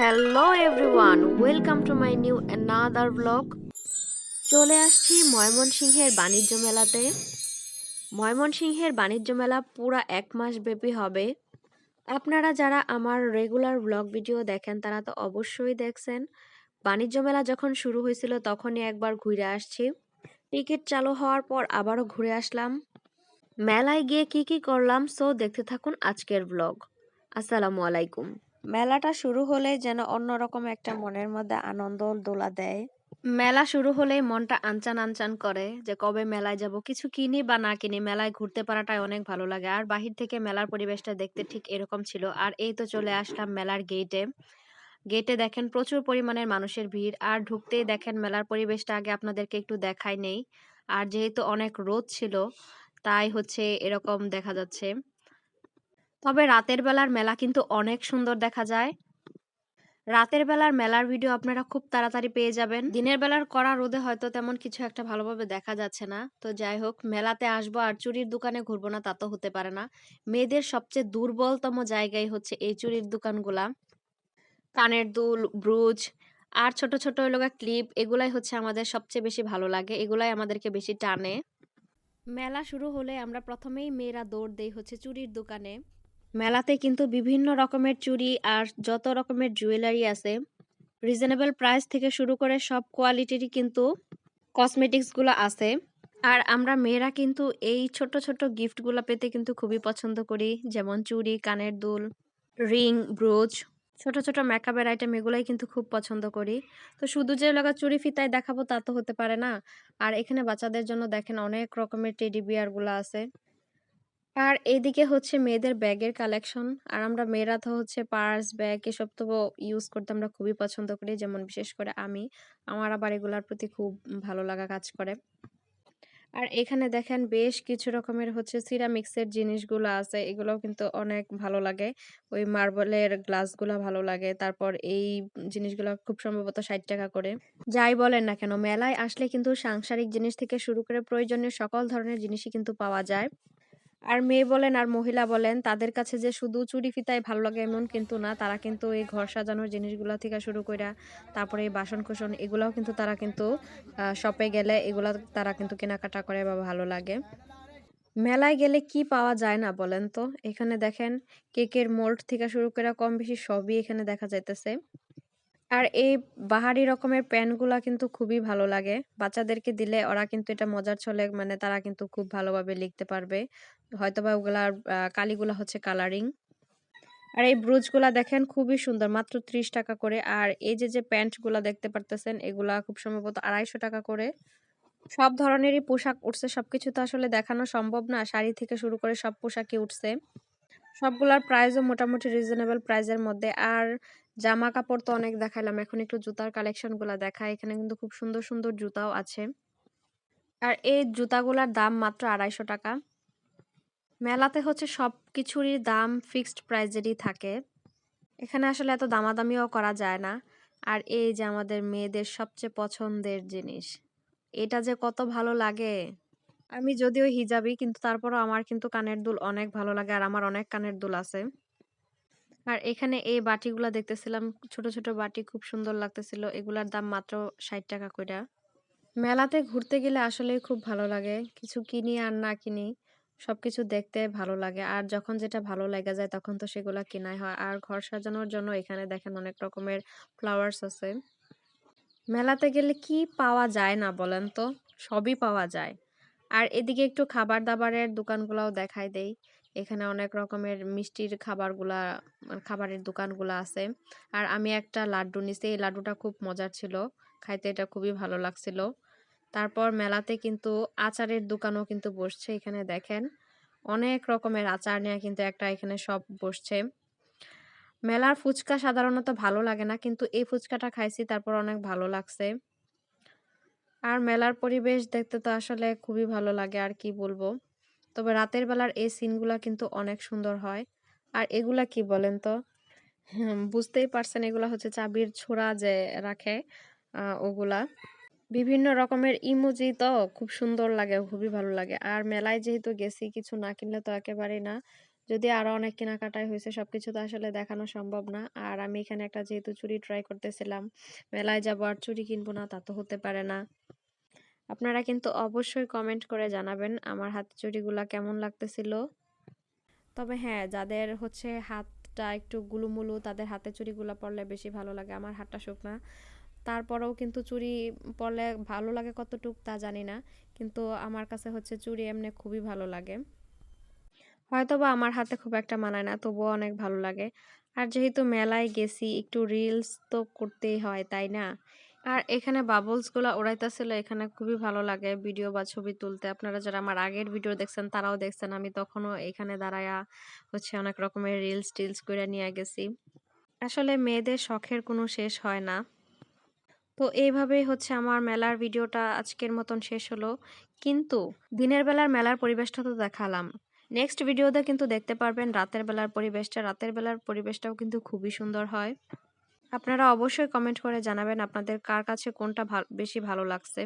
Hello everyone welcome to my new another blog চলে আসছি ময়মনসিংহের বাণিজ্য মেলাতে। ময়মনসিংহের বাণিজ্য মেলা পুরা এক মাস ব্যাপী হবে। আপনারা যারা আমার রেগুলার ব্লগ ভিডিও দেখেন, তারা তো অবশ্যই দেখছেন। বাণিজ্য মেলা যখন শুরু হয়েছিল, তখনই একবার ঘুরে আসছি। টিকিট চালু হওয়ার পর আবারও ঘুরে আসলাম। মেলায় গিয়ে কি কি করলাম সো দেখতে থাকুন আজকের ব্লগ আসসালামু আলাইকুম। মেলাটা শুরু হলে যেন অন্যরকম একটা মনের মধ্যে আনন্দ দোলা দেয়। মেলা শুরু হলেই মনটা আনচান আনচান করে যে কবে মেলায় যাব, কিছু কিনি বা না কিনি মেলায় ঘুরতে পারাটাই অনেক ভালো লাগে। আর বাহির থেকে মেলার পরিবেশটা দেখতে ঠিক এরকম ছিল। আর এই তো চলে আসলাম মেলার গেটে গেটে দেখেন প্রচুর পরিমাণের মানুষের ভিড়। আর ঢুকতেই দেখেন মেলার পরিবেশটা আগে আপনাদেরকে একটু দেখাই নেই। আর যেহেতু অনেক রোদ ছিল, তাই হচ্ছে এরকম দেখা যাচ্ছে। তবে রাতের বেলার মেলা কিন্তু অনেক সুন্দর দেখা যায়। রাতের বেলার মেলার ভিডিও আপনারা খুব তাড়াতাড়ি পেয়ে যাবেন। দিনের বেলার করা রোদে হয়তো তেমন কিছু একটা ভালোভাবে দেখা যাচ্ছে না। তো যাই হোক, মেলাতে আসব আর চুরির দোকানে ঘুরবো না তা তো হতে পারে না। মেয়েদের সবচেয়ে দুর্বলতম জায়গায় হচ্ছে এই চুরির দোকানগুলা। কানের দুল, ব্রুজ আর ছোট ছোট লোকা ক্লিপ, এগুলাই হচ্ছে আমাদের সবচেয়ে বেশি ভালো লাগে। এগুলাই আমাদেরকে বেশি টানে। মেলা শুরু হলে আমরা প্রথমেই মেয়েরা দৌড় দেই হচ্ছে চুরির দোকানে। মেলাতে কিন্তু বিভিন্ন রকমের চুড়ি আর যত রকমের জুয়েলারি আছে রিজনেবল প্রাইস থেকে শুরু করে সব কোয়ালিটিরই কিন্তু কসমেটিক্সগুলো আছে। আর আমরা মেয়েরা কিন্তু এই ছোট ছোট গিফটগুলো পেতে কিন্তু খুবই পছন্দ করি, যেমন চুড়ি, কানের দুল রিং ব্রোচ ছোট ছোট মেকআপের আইটেম এগুলোই কিন্তু খুব পছন্দ করি। তো শুধু যে লাগা চুড়ি ফিতায় দেখাবো তা তো হতে পারে না। আর এখানে বাচ্চাদের জন্য দেখেন অনেক রকমের টেডি বিয়ারগুলো আছে। আর এদিকে হচ্ছে মেয়েদের ব্যাগের কালেকশন আর আমরা মেয়েরা তো হচ্ছে পার্স ব্যাগ এসব তো ইউজ করতে আমরা খুবই পছন্দ করি, যেমন বিশেষ করে আমি। আমার আবার এগুলার প্রতি খুব ভালো লাগা কাজ করে। আর এখানে দেখেন বেশ কিছু রকমের হচ্ছে সিরামিক্সের জিনিসগুলো আছে, এগুলোও কিন্তু অনেক ভালো লাগে। ওই মার্বেলের গ্লাসগুলো ভালো লাগে, তারপর এই জিনিসগুলো খুব সম্ভবত ষাট টাকা করে। যাই বলেন না কেন, মেলায় আসলে কিন্তু সাংসারিক জিনিস থেকে শুরু করে প্রয়োজনীয় সকল ধরনের জিনিসই কিন্তু পাওয়া যায়। আর মেয়ে বলেন আর মহিলা বলেন, তাদের কাছে যে শুধু চুরি ফিতাই ভালো লাগে এমন কিন্তু না। তারা কিন্তু এই ঘর সাজানোর জিনিসগুলো থেকে শুরু করে তারপরে এই বাসন কোসন এগুলাও কিন্তু তারা কিন্তু শপে গেলে এগুলো তারা কিন্তু কেনাকাটা করে বা ভালো লাগে। মেলায় গেলে কি পাওয়া যায় না বলেন তো? এখানে দেখেন কেকের মোল্ড থেকে শুরু করে কম বেশি সবই এখানে দেখা যাইতেছে। আর এই বাহারি রকমের প্যান্টগুলা কিন্তু খুবই ভালো লাগে। বাচ্চাদেরকে দিলে ওরা কিন্তু এটা মজার ছলে মানে তারা কিন্তু খুব ভালোভাবে লিখতে পারবে। হয়তোবা ওগুলার কালিগুলা হচ্ছে কালারিং। আর এই ব্রুজগুলা দেখেন খুবই সুন্দর, মাত্র ত্রিশ টাকা করে। আর এই যে যে প্যান্টগুলা দেখতে পারতেছেন, এগুলা খুব সম্ভবত আড়াইশো টাকা করে। সব ধরনেরই পোশাক উঠছে, সবকিছু তো আসলে দেখানো সম্ভব না। শাড়ি থেকে শুরু করে সব পোশাকই উঠছে। সবগুলার প্রাইসও মোটামুটি রিজনেবল প্রাইসের মধ্যে। আর জামা কাপড় তো অনেক দেখাইলাম, এখন একটু জুতার কালেকশনগুলো দেখায় এখানে কিন্তু খুব সুন্দর সুন্দর জুতাও আছে। আর এই জুতাগুলার দাম মাত্র আড়াইশো টাকা। মেলাতে হচ্ছে সব কিছুরই দাম ফিক্সড প্রাইজেরই থাকে। এখানে আসলে এত দামাদামিও করা যায় না। আর এই যে আমাদের মেয়েদের সবচেয়ে পছন্দের জিনিস, এটা যে কত ভালো লাগে। আমি যদিও হিজাবি, কিন্তু তারপরও আমার কিন্তু কানের দুল অনেক ভালো লাগে আর আমার অনেক কানের দুল আছে। আর এখানে এই বাটিগুলা দেখতেছিলাম, ছোট ছোট বাটি খুব সুন্দর লাগতেছিল। এগুলার দাম মাত্র ষাট টাকা কইরা। মেলাতে ঘুরতে গেলে আসলেই খুব ভালো লাগে। কিছু কিনি আর না কিনি, সবকিছু দেখতে ভালো লাগে। আর যখন যেটা ভালো লেগে যায়, তখন তো সেগুলা কেনাই হয়। আর ঘর সাজানোর জন্য এখানে দেখেন অনেক রকমের ফ্লাওয়ার্স আছে। মেলাতে গেলে কি পাওয়া যায় না বলেন তো? সবই পাওয়া যায়। আর এদিকে একটু খাবার দাবারের দোকানগুলাও দেখাই দেই। এখানে অনেক রকমের মিষ্টির খাবারগুলা খাবারের দোকানগুলা আছে। আর আমি একটা লাড্ডু নিছি, এই লাড্ডুটা খুব মজার ছিল। খাইতে এটা খুবই ভালো লাগছিল। তারপর মেলাতে কিন্তু আচারের দোকানও কিন্তু বসছে এখানে দেখেন। অনেক রকমের আচার নিয়ে কিন্তু একটা এখানে সব বসছে। মেলার ফুচকা সাধারণত ভালো লাগে না, কিন্তু এই ফুচকাটা খাইছি, তারপর অনেক ভালো লাগছে। আর মেলার পরিবেশ দেখতে তো আসলে খুবই ভালো লাগে, আর কি বলব। তবে রাতের বেলার এই সিনগুলা কিন্তু অনেক সুন্দর হয়। আর এগুলা কি বলেন তো? বুঝতেই পারছেন এগুলা হচ্ছে চাবির ছোড়া যে রাখে ওগুলা। বিভিন্ন রকমের ইমোজি তো খুব সুন্দর লাগে, খুবই ভালো লাগে। আর মেলায় যেহেতু গেছি, কিছু না কিনলে তো একেবারেই না। যদি আরও অনেক কেনাকাটাই হয়েছে সব কিছু তো আসলে দেখানো সম্ভব না। আর আমি এখানে একটা যেহেতু চুড়ি ট্রাই করতেছিলাম, মেলায় যাব আর চুরি কিনবো না, তা তো হতে পারে না। আপনারা কিন্তু অবশ্যই কমেন্ট করে জানাবেন আমার হাতে চুড়িগুলা কেমন লাগতেছিল। তবে হ্যাঁ যাদের হচ্ছে হাতটা একটু গুলুমুলু, তাদের হাতে চুড়িগুলো পরলে বেশি ভালো লাগে। আমার হাতটা শুকনা তারপরেও কিন্তু চুড়ি পরলে ভালো লাগে কতটুক তা জানি না। কিন্তু আমার কাছে হচ্ছে চুড়ি এমনি খুবই ভালো লাগে। হয়তো বা আমার হাতে খুব একটা মানায় না, তবুও অনেক ভালো লাগে। আর যেহেতু মেলায় গেছি, একটু রিলস তো করতেই হয়, তাই না? আর এখানে বাবলসগুলো ওড়াইতেছিল এখানে খুবই ভালো লাগে ভিডিও বা ছবি তুলতে। আপনারা যারা আমার আগের ভিডিও দেখছেন, তারাও দেখছেন, আমি তখনও এখানে দাঁড়ায়া হচ্ছে অনেক রকমের রিলস টিলস করে নিয়ে গেছি। আসলে মেয়েদের শখের কোনো শেষ হয় না। তো এইভাবেই হচ্ছে আমার মেলার ভিডিওটা আজকের মতন শেষ হলো। কিন্তু দিনের বেলার মেলার পরিবেশটা তো দেখালাম। নেক্সট ভিডিওতে কিন্তু দেখতে পারবেন রাতের বেলার পরিবেশটা। রাতের বেলার পরিবেশটাও কিন্তু খুবই সুন্দর হয়। আপনারা অবশ্যই কমেন্ট করে জানাবেন আপনাদের কার কাছে কোনটা বেশি ভালো লাগছে।